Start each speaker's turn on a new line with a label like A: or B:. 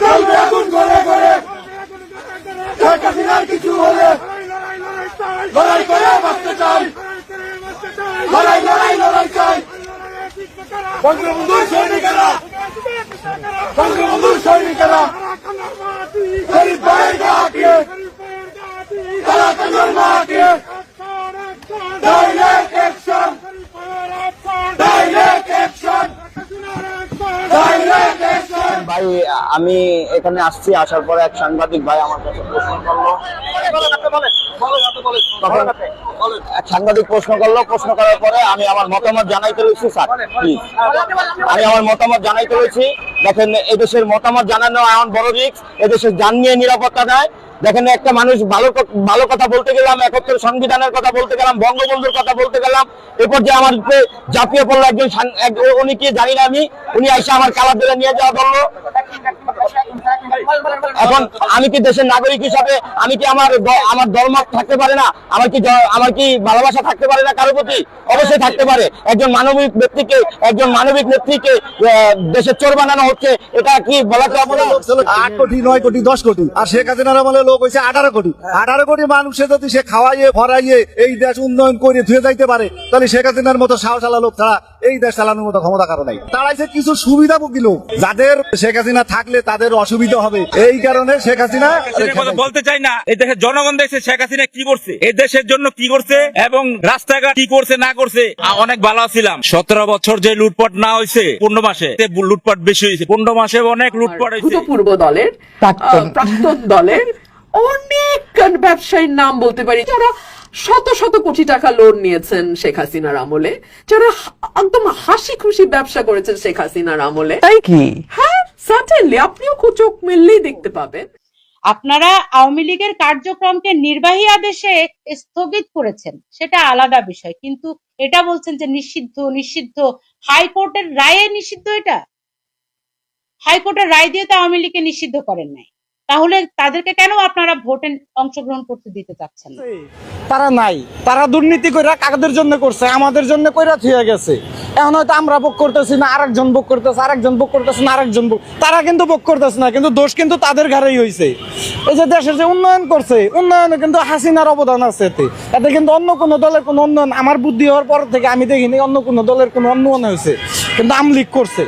A: চলবে আগুন করে করে শেখ হাসিনার কিছু হলে লড়াই করে বাঁচতে চাই লড়াই লড়াই লড়াই চাই বঙ্গবন্ধুর সৈনিকেরা বঙ্গবন্ধুর সৈনিকেরা
B: ভাই, আমি এখানে আসছি, আসার পরে এক সাংবাদিক ভাই আমার কাছে প্রশ্ন করল। সাংবাদিক প্রশ্ন করল, প্রশ্ন করার পরে আমি আমার মতামত জানাইতে লইছি স্যার আমি আমার মতামত জানাইতে লইছি দেখেন, এদেশের মতামত জানানো এমন বড় রিক্স এদেশের যান নিয়ে নিরাপত্তা নাই দেখেন একটা মানুষ ভালো ভালো কথা বলতে গেলাম, একত্র সংবিধানের কথা বলতে গেলাম, বঙ্গবন্ধুর কথা বলতে গেলাম এরপর যে আমার জাপিয়ে পড়ল একজন এক- উনি কি জানি না আমি, উনি আসে আমার কালার দিলে নিয়ে যাওয়া ধরলো। এখন আমি কি দেশের নাগরিক হিসাবে আমি কি আমার আমার ধর্ম থাকতে পারে না? আমার কি আমার কি ভালোবাসা থাকতে পারে না কারও প্রতি? অবশ্যই থাকতে পারে। একজন মানবিক ব্যক্তিকে, একজন মানবিক নেত্রীকে দেশের চোর বানানো হচ্ছে, এটা কি বলা যাবে
C: আট কোটি, নয় কোটি, দশ কোটি। আর শেখ হাসিনার আমলে লোক হয়েছে আঠারো কোটি। আঠারো কোটি মানুষে যদি সে খাওয়াইয়ে, ভরাইয়ে এই দেশ উন্নয়ন করে ধুয়ে যাইতে পারে, তাহলে শেখ হাসিনার মতো সাহসালা লোক ছাড়া এই দেশ চালানোর মতো ক্ষমতা কারও নাই। তারাইছে কিছু সুবিধাভোগী লোক যাদের শেখ হাসিনা থাকলে তাদের অসুবিধা হবে। এই কারণে শেখ হাসিনা
D: বলতে চাই না। এই দেশের জনগণ দেখছে শেখ হাসিনা কি করছে। এই দেশের জন্য কি করছে এবং রাস্তাঘাট কি করছে না করছে অনেক ভালো ছিলাম। সতেরো বছর যে লুটপাট না হয়েছে পনেরো মাসে তে লুটপাট বেশি হয়েছে। পনেরো মাসে অনেক লুটপাট হয়েছে।
E: ভূতপূর্ব দলের
F: প্রাক্তন
E: দলের অনেক ব্যবসায়ীর নাম বলতে পারি। যারা শত শত কোটি টাকা লোন নিয়েছেন শেখ হাসিনার আমলে। যারা একদম হাসি খুশি ব্যবসা করেছেন শেখ হাসিনার আমলে।
F: তাই কি?
E: হ্যাঁ সার্টেনলি আপনিও খুব চোখ মেললেই দেখতে পাবেন।
G: আপনারা আওয়ামী লীগের কার্যক্রমকে নির্বাহী আদেশে স্থগিত করেছেন সেটা আলাদা বিষয়। কিন্তু এটা বলছেন যে নিষিদ্ধ নিষিদ্ধ। হাইকোর্টের রায়ে নিষিদ্ধ এটা? হাইকোর্টের রায় দিয়ে তো আওয়ামী লীগকে নিষিদ্ধ করেন নাই। তাহলে তাদেরকে কেন আপনারা ভোটে অংশগ্রহণ করতে দিতে চাচ্ছেন
F: তারা নাই। তারা দুর্নীতি কইরা কাদের জন্য করছে? আমাদের জন্য কইরা থুয়ে গেছে। এখন হয়তো আমরা ভোগ করতেছি না, আরেকজন ভোগ করতেছে, আরেকজন ভোগ করতেছে না, আরেকজন ভোগ তারা কিন্তু ভোগ করতেছে না, কিন্তু দোষ কিন্তু তাদের ঘাড়েই হয়েছে এই যে দেশের যে উন্নয়ন করছে, উন্নয়নে কিন্তু হাসিনার অবদান আছে এতে। এতে কিন্তু অন্য কোনো দলের কোনো উন্নয়ন আমার বুদ্ধি হওয়ার পর থেকে আমি দেখিনি, অন্য কোনো দলের কোনো উন্নয়ন হয়েছে। কিন্তু আমলিক করছে।